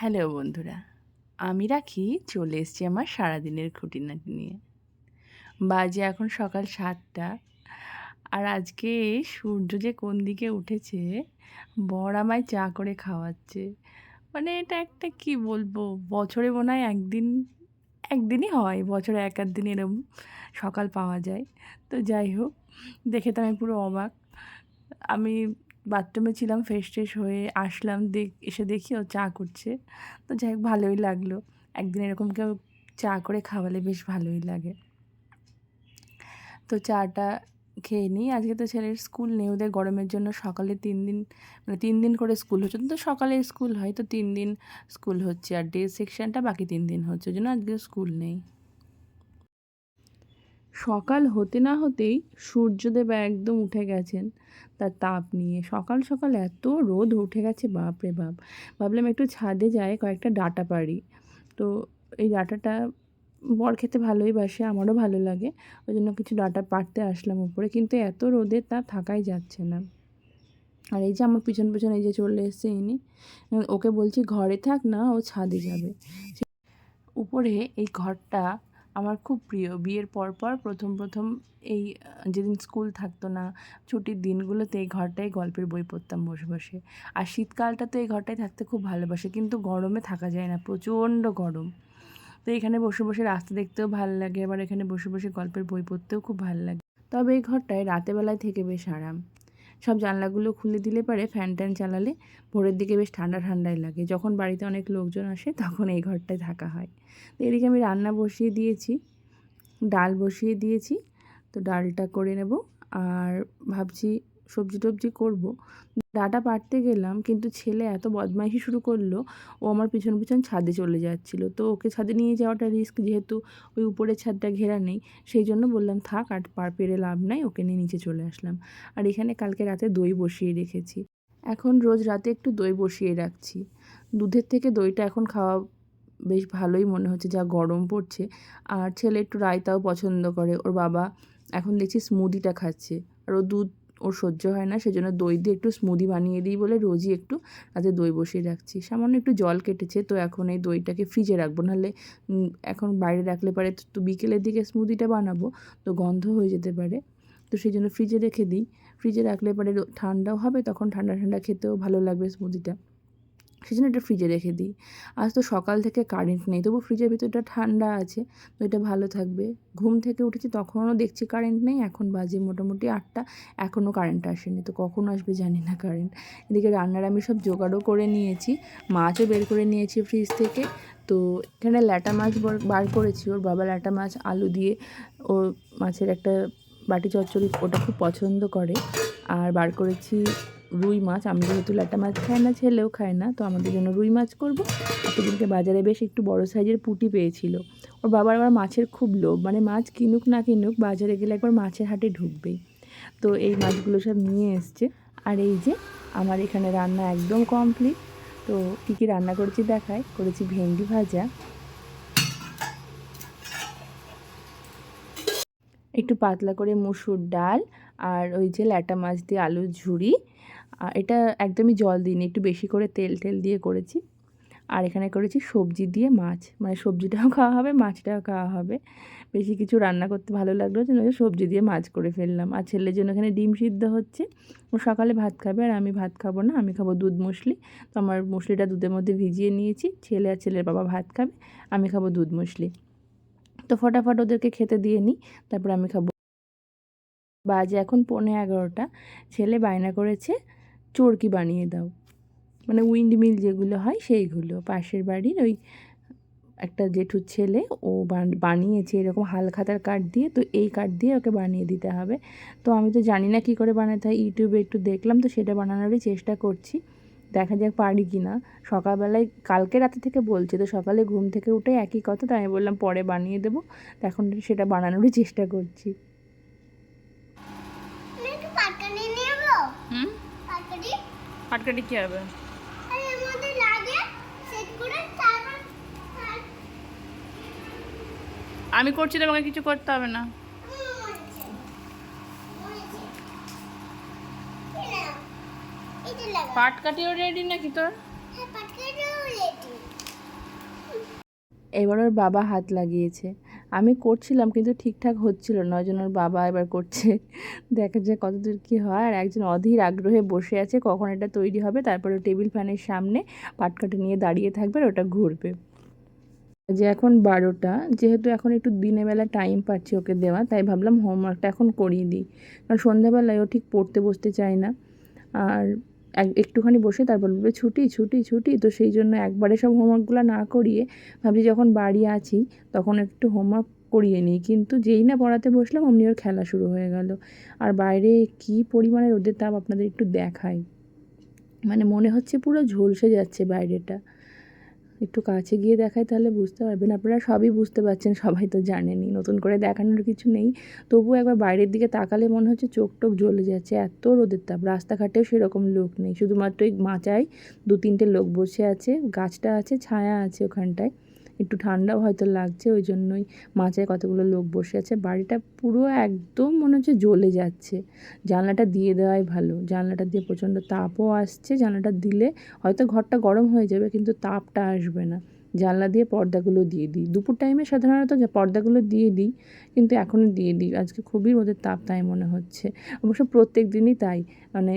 Hello বন্ধুরা, আমি রাখি, চলে এসেছি আমার সারাদিনের খুঁটিনাটি নিয়ে। বাজে এখন সকাল সাতটা, আর আজকে সূর্য যে কোন দিকে উঠেছে, বর আমায় চা করে খাওয়াচ্ছে। মানে এটা একটা কি বলব, বছরে মনে হয় একদিন, একদিনই হয়, বছরে এক আধ দিন এরম সকাল পাওয়া যায়। তো যাই হোক, দেখে তো আমি পুরো অবাক। আমি বাথরুমে ছিলাম ফ্রেশ ট্রেশ হয়ে আসলাম, দেখ, এসে দেখি ও চা করছে। তো যাই হোক, ভালোই লাগল। একদিন এরকম কেউ চা করে খাওয়ালে বেশ ভালোই লাগে। তো চাটা খেয়ে নিই। আজকে তো ছেলের স্কুল নেই, ওদের গরমের জন্য সকালে তিন দিন মানে তিন দিন করে স্কুল হচ্ছে। তো সকালে স্কুল হয়, তো তিন দিন স্কুল হচ্ছে। আর ডে সেকশনটা বাকি তিন দিন হচ্ছে, ওই জন্য আজকে স্কুল নেই। সকাল হতে না হতেই সূর্যদেব একদম উঠে গেছেন তার তাপ নিয়ে। সকাল সকাল এত রোদ উঠে গেছে বাপ রে বাপ। ভাবলাম একটু ছাদে যাই, কয়েকটা ডাটা পারি। তো এই ডাটাটা বর খেতে ভালোই বাসে, আমারও ভালো লাগে। ওই জন্য কিছু ডাটা পারতে আসলাম উপরে, কিন্তু এত রোদে তা থাকাই যাচ্ছে না। আর এই যে আমার পিছন পিছন এই যে চলে এসছে ইনি, ওকে বলছি, ঘরে থাক না, ও ছাদে যাবে। উপরে এই ঘরটা আমার খুব প্রিয়। বিয়ের পর পর প্রথম প্রথম এই যেদিন স্কুল থাকতো না, ছুটির দিনগুলোতে এই ঘরটায় গল্পের বই পড়তাম বসে বসে। আর শীতকালটা তো এই ঘরটায় থাকতে খুব ভালোবাসে, কিন্তু গরমে থাকা যায় না, প্রচণ্ড গরম। তো এখানে বসে বসে রাস্তা দেখতেও ভালো লাগে, আবার এখানে বসে বসে গল্পের বই পড়তেও খুব ভালো লাগে। তবে এই ঘরটায় রাতেবেলায় থেকে বেশ আরাম। সব জানলাগুলো খুলে দিলে পারে ফ্যান ট্যান চালালে ভোরের দিকে বেশ ঠান্ডা ঠান্ডাই লাগে। যখন বাড়িতে অনেক লোকজন আসে, তখন এই ঘরটায় থাকা হয়। তো এদিকে আমি রান্না বসিয়ে দিয়েছি, ডাল বসিয়ে দিয়েছি। তো ডালটা করে নেব। আর ভাবছি সবজি টবজি করব। ডাটা পাড়তে গেলাম, কিন্তু ছেলে এত বদমাইশি শুরু করল, ও আমার পিছন পিছন ছাদে চলে যাচ্ছিল। তো ওকে ছাদে নিয়ে যাওয়াটা রিস্ক, যেহেতু ওই উপরের ছাদটা ঘেরা নেই। সেই জন্য বললাম, থাক, আর পার পেরে লাভ নাই, ওকে নিয়ে নিচে চলে আসলাম। আর এখানে কালকে রাতে দই বসিয়ে রেখেছি। এখন রোজ রাতে একটু দই বসিয়ে রাখছি। দুধের থেকে দইটা এখন খাওয়া বেশ ভালোই মনে হচ্ছে, যা গরম পড়ছে। আর ছেলে একটু রায়তাও পছন্দ করে। ওর বাবা এখন দেখছি স্মুদিটা খাচ্ছে। আর ও দুধ ওর সহ্য হয় না, সেজন্য দই দিয়ে একটু স্মুদি বানিয়ে দিই বলে রোজই একটু তাতে দই বসিয়ে রাখছি। সামান্য একটু জল কেটেছে, তো এখন এই দইটাকে ফ্রিজে রাখব, নাহলে এখন বাইরে রাখলে পারে তো বিকেলের দিকে স্মুদিটা বানাবো, তো গন্ধ হয়ে যেতে পারে। তো সেই জন্য ফ্রিজে রেখে দিই। ফ্রিজে রাখলে পরে ঠান্ডাও হবে, তখন ঠান্ডা ঠান্ডা খেতেও ভালো লাগবে স্মুদিটা সেই জন্য এটা ফ্রিজে রেখে দিই। আজ তো সকাল থেকে কারেন্ট নেই, তবু ফ্রিজের ভিতরটা ঠান্ডা আছে, তো এটা ভালো থাকবে। ঘুম থেকে উঠেছি, তখনও দেখছি কারেন্ট নেই, এখন বাজে মোটামুটি আটটা, এখনও কারেন্ট আসেনি, তো কখন আসবে জানি না কারেন্ট এদিকে রান্নার আমি সব জোগাড়ও করে নিয়েছি, মাছও বের করে নিয়েছি ফ্রিজ থেকে, তো এখানে ল্যাটা মাছ বার করেছি, ওর বাবা ল্যাটা মাছ, আলু দিয়ে ওর মাছের একটা বাটি চচ্চড়ি, ওটা খুব পছন্দ করে। আর বার করেছি রুই মাছ, আমি যেহেতু ল্যাটা মাছ খাই না, ছেলেও খায় না, তো আমাদের জন্য রুই মাছ করব। সেদিনকে বাজারে বেশ একটু বড় সাইজের পুঁটি পেয়েছিল। ওর বাবার আবার মাছের খুব লোভ মানে মাছ কিনুক না কিনুক, বাজারে গেলে একবার মাছের হাটে ঢুকবেই। তো এই মাছগুলো সব নিয়ে এসছে। আর এই যে আমার এখানে রান্না একদম কমপ্লিট। তো কী কী রান্না করেছি দেখায় করেছি ভেন্ডি ভাজা। একটু পাতলা করে মুসুর ডাল আর ওই যে ল্যাটা মাছ দিয়ে আলুর ঝুড়ি। এটা একদমই জল দিইনি, একটু বেশি করে তেল টেল দিয়ে করেছি। আর এখানে করেছি সবজি দিয়ে মাছ মানে সবজিটাও খাওয়া হবে, মাছটাও খাওয়া হবে। বেশি কিছু রান্না করতে ভালো লাগল জন্য সবজি দিয়ে মাছ করে ফেললাম। আর ছেলের জন্য এখানে ডিম সিদ্ধ হচ্ছে, ও সকালে ভাত খাবে আর আমি ভাত খাব না, আমি খাব দুধ মুসলি। তো আমার মুসলিটা দুধের মধ্যে ভিজিয়ে নিয়েছি, ছেলে আর ছেলের বাবা ভাত খাবে, আমি খাব দুধ মুসলি। তো ফটাফট ওদেরকে খেতে দিয়ে নিই, তারপর আমি খাব। বাজে এখন পৌনে এগারোটা, ছেলে বায়না করেছে চরকি বানিয়ে দাও। মানে উইন্ড মিল যেগুলো হয় সেইগুলো। পাশের বাড়ির ওই একটা জেঠুর ছেলে, ও বানিয়েছে এরকম হালখাতার কাঠ দিয়ে। তো এই কাঠ দিয়ে ওকে বানিয়ে দিতে হবে। তো আমি তো জানি না কী করে বানাতে হয়। ইউটিউবে একটু দেখলাম তো সেটা বানানোরই চেষ্টা করছি। দেখা যাক পারি কি না। সকালবেলায়, কালকে রাতে থেকে বলছে তো সকালে ঘুম থেকে উঠে একই কথা। তাই আমি বললাম পরে বানিয়ে দেবো। এখন সেটা বানানোরই চেষ্টা করছি। পাটকাটি কী হবে? আমি করছি তোমাকে কিছু করতে হবে না। পাটকাটিও রেডি নাকি তোর? হ্যাঁ, এবার ওর বাবা হাত লাগিয়েছে। আমি করছিলাম কিন্তু ঠিকঠাক হচ্ছিল না ওই জন্য ওর বাবা এবার করছে। দেখা যায় কতদূর কী হয়। আর একজন অধীর আগ্রহে বসে আছে, কখন এটা তৈরি হবে, তারপরে টেবিল ফ্যানের সামনে পাটকাঠি নিয়ে দাঁড়িয়ে থাকবে আর ওটা ঘুরবে। যে এখন বারোটা, যেহেতু এখন একটু দিনের বেলা টাইম পাচ্ছি ওকে দেওয়া, তাই ভাবলাম হোমওয়ার্কটা এখন করিয়ে দিই। কারণ সন্ধ্যাবেলায় ও ঠিক পড়তে বসতে চায় না। আর একটুখানি বসে তারপর বলবে, ছুটি ছুটি ছুটি। তো সেই জন্য একবারে সব হোমওয়ার্কগুলো না করিয়ে ভাবছি যখন বাড়ি আছি তখন একটু হোমওয়ার্ক করিয়ে নিই। কিন্তু যেই না পড়াতে বসলাম অমনি ওর খেলা শুরু হয়ে গেল। আর বাইরে কি পরিমাণে রোদের তাপ আপনাদের একটু দেখাই। মানে মনে হচ্ছে পুরো ঝলসে যাচ্ছে বাইরেটা। একটু কাছে গিয়ে দেখাই তাহলে বুঝতে পারবেন। আপনারা সবই বুঝতে পারছেন, সবাই তো জানেনই। নতুন করে দেখানোর কিছু নেই। তবু একবার বাইরের দিকে তাকালে মনে হচ্ছে চোখ টোক জ্বলে যাচ্ছে। এত রোদের তাপ, রাস্তাঘাটেও সেরকম লোক নেই। শুধুমাত্র এই মাচায় দু তিনটে লোক বসে আছে, গাছটা আছে, ছায়া আছে ওখানটায়। একটু ঠান্ডাও হয়তো লাগছে, ওই জন্যই মাচায় কতগুলো লোক বসে আছে। বাড়িটা পুরো একদম মনে হচ্ছে জ্বলে যাচ্ছে। জানলাটা দিয়ে দেওয়াই ভালো। জানলাটা দিয়ে প্রচণ্ড তাপও আসছে। জানলাটা দিলে হয়তো ঘরটা গরম হয়ে যাবে, কিন্তু তাপটা আসবে না। জানলা দিয়ে পর্দাগুলো দিয়ে দিই। দুপুর টাইমে সাধারণত পর্দাগুলো দিয়ে দিই, কিন্তু এখনও দিয়ে দিই। আজকে খুবই রোদের তাপ, তাই মনে হচ্ছে। অবশ্য প্রত্যেক দিনই তাই। মানে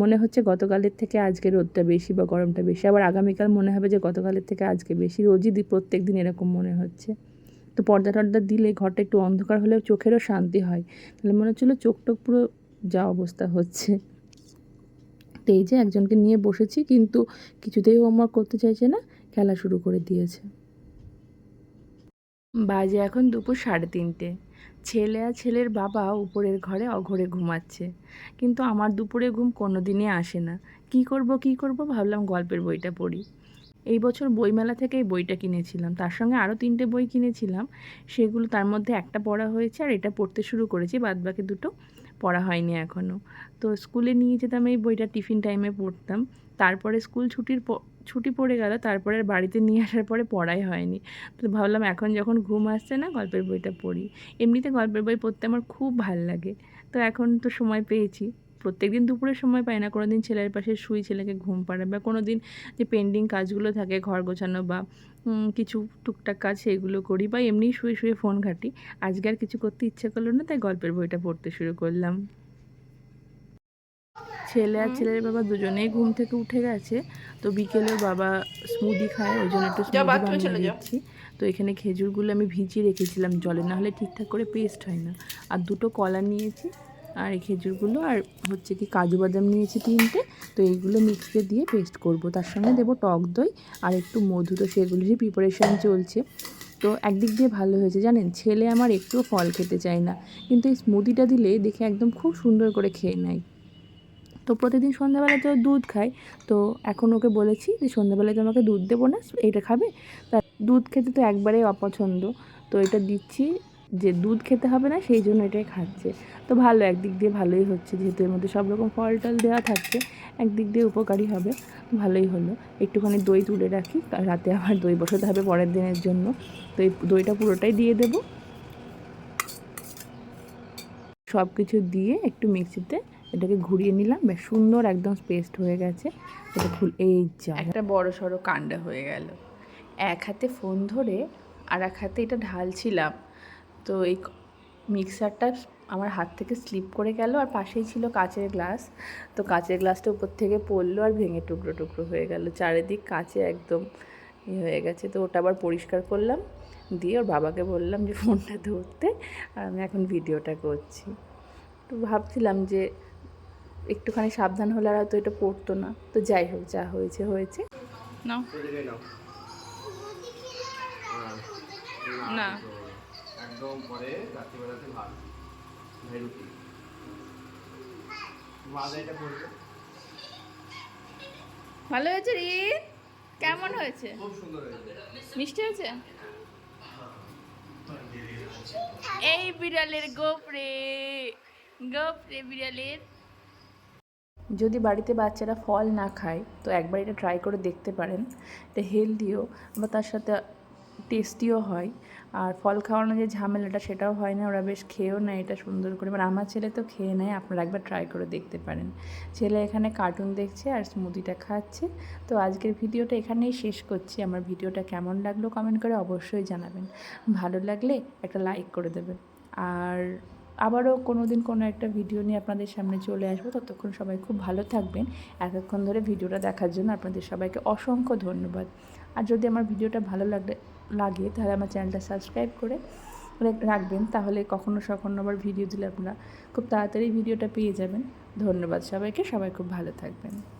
মনে হচ্ছে গতকালের থেকে আজকে রোদটা বেশি বা গরমটা বেশি। আবার আগামীকাল মনে হবে যে গতকালের থেকে আজকে বেশি। রোজই দিই প্রত্যেক দিন এরকম মনে হচ্ছে। তো পর্দা টর্দা দিলে ঘরটা একটু অন্ধকার হলেও চোখেরও শান্তি হয়। তাহলে মনে হচ্ছিল চোখ টোক পুরো যা অবস্থা হচ্ছে। তো এই যে একজনকে নিয়ে বসেছি, কিন্তু কিছুতেই হোমওয়ার্ক করতে চাইছে না। খেলা শুরু করে দিয়েছে। বাজে এখন দুপুর সাড়ে তিনটে। ছেলে আর ছেলের বাবা উপরের ঘরে অঘরে ঘুমাচ্ছে। কিন্তু আমার দুপুরে ঘুম কোনো দিনই আসে না। কি করব কি করব ভাবলাম গল্পের বইটা পড়ি। এই বছর বইমেলা থেকে এই বইটা কিনেছিলাম। তার সঙ্গে আরও তিনটে বই কিনেছিলাম। সেগুলো তার মধ্যে একটা পড়া হয়েছে আর এটা পড়তে শুরু করেছি। বাদবাকি দুটো পড়া হয়নি এখনও তো স্কুলে নিয়ে যেতাম এই বইটা টিফিন টাইমে পড়তাম। তারপরে স্কুল ছুটির ছুটি পড়ে গেল, তারপরে বাড়িতে নিয়ে আসার পরে পড়াই হয়নি। তো ভাবলাম এখন যখন ঘুম আসছে না গল্পের বইটা পড়ি। এমনিতে গল্পের বই পড়তে আমার খুব ভালো লাগে। তো এখন তো সময় পেয়েছি। প্রত্যেক দিন দুপুরে সময় পাই না কোনো দিন ছেলের পাশে শুই ছেলেকে ঘুম পাড়ায় বা কোনো দিন যে পেন্ডিং কাজগুলো থাকে, ঘর গোছানো বা কিছু টুকটাক কাজ সেইগুলো করি বা এমনিই শুয়ে শুয়ে ফোন ঘাঁটি। আজকে আর কিছু করতে ইচ্ছে করল না তাই গল্পের বইটা পড়তে শুরু করলাম। ছেলে আর ছেলের বাবা দুজনেই ঘুম থেকে উঠে গেছে তো বিকেলে বাবা স্মুদি খায় ওই জন্য একটু স্মুদি বানিয়ে তো এখানে খেজুরগুলো আমি ভিজিয়ে রেখেছিলাম জলে না হলে ঠিকঠাক করে পেস্ট হয় না। আর দুটো কলা নিয়েছি আর এই খেজুরগুলো, আর হচ্ছে কি কাজু বাদাম নিয়েছি তিনটে, তো এইগুলো মিক্সিতে দিয়ে পেস্ট করব। তার সঙ্গে দেবো টক দই আর একটু মধু, তো সেগুলোরই প্রিপারেশান চলছে। তো একদিক দিয়ে ভালো হয়েছে। জানেন, ছেলে আমার একটুও ফল খেতে চায় না, কিন্তু এই স্মুদিটা দিলে দেখে একদম খুব সুন্দর করে খেয়ে নেয়। তো প্রতিদিন সন্ধ্যাবেলায় তো দুধ খায়, তো এখন ওকে বলেছি যে সন্ধ্যাবেলায় তোমাকে দুধ দেবো না, এইটা খাবে? তা দুধ খেতে তো একবারেই অপছন্দ। তো এটা দিচ্ছি যে দুধ খেতে হবে না, সেই জন্য এটাই খাচ্ছে। তো ভালো, একদিক দিয়ে ভালোই হচ্ছে, যেহেতু এর মধ্যে সব রকম ফল টল দেওয়া থাকছে, একদিক দিয়ে উপকারী হবে ভালোই হলো। একটুখানি দই তুলে রাখি রাতে আবার দই বসাতে হবে পরের দিনের জন্য। তো এই দইটা পুরোটাই দিয়ে দেব। সব কিছু দিয়ে একটু মিক্সিতে এটাকে ঘুরিয়ে নিলাম, বেশ সুন্দর একদম পেস্ট হয়ে গেছে। এটা খুল, এই যা। একটা বড় সড়ো কাণ্ডা হয়ে গেল। এক হাতে ফোন ধরে আর এক হাতে এটা ঢালছিলাম। তো এই মিক্সারটা আমার হাত থেকে স্লিপ করে গেল আর পাশেই ছিল কাচের গ্লাস তো কাচের গ্লাসটা উপর থেকে পড়ল আর ভেঙে টুকরো টুকরো হয়ে গেল। চারিদিক কাচে একদম ইয়ে হয়ে গেছে। তো ওটা আবার পরিষ্কার করলাম। দিয়ে ওর বাবাকে বললাম যে ফোনটা ধরতে। আর আমি এখন ভিডিওটা করছি। তো ভাবছিলাম যে একটুখানি সাবধান হলে আর হয়তো এটা পড়তো না। তো যাই হোক যা হয়েছে হয়েছে। না না। একদম পরে রাত্রিবেলাতে ভাত ভাই রুটি। মাঝে এটা পড়বে ভালো হয়েছে রি? কেমন হয়েছে? খুব সুন্দর হয়েছে। মিষ্টি হয়েছে? এই বিড়ালের গোপরে গোপরে বিড়ালের। যদি বাড়িতে বাচ্চারা ফল না খায় তো একবার এটা ট্রাই করে দেখতে পারেন। এটা হেলদিও বা তার সাথে টেস্টিও হয়। আর ফল খাওয়ানো যে ঝামেলাটা সেটাও হয় না, ওরা বেশ খেয়েও নেয় এটা সুন্দর করে। মানে আমার ছেলে তো খেয়ে নেয়, আপনারা একবার ট্রাই করে দেখতে পারেন। ছেলে এখানে কার্টুন দেখছে আর স্মুদিটা খাচ্ছে। তো আজকের ভিডিওটা এখানেই শেষ করছি। আমার ভিডিওটা কেমন লাগল কমেন্ট করে অবশ্যই জানাবেন। ভালো লাগলে একটা লাইক করে দেবেন। আর আবারও কোনো দিন কোনো একটা ভিডিও নিয়ে আপনাদের সামনে চলে আসব। ততক্ষণ সবাই খুব ভালো থাকবেন। এতক্ষণ ধরে ভিডিওটা দেখার জন্য আপনাদের সবাইকে অসংখ্য ধন্যবাদ। আর যদি আমার ভিডিওটা ভালো লাগলে লাগে তাহলে আমার চ্যানেলটা সাবস্ক্রাইব করে রাখবেন। তাহলে কখনো সখনো আবার ভিডিও দিলে আপনারা খুব তাড়াতাড়ি ভিডিওটা পেয়ে যাবেন। ধন্যবাদ সবাইকে। সবাই খুব ভালো থাকবেন।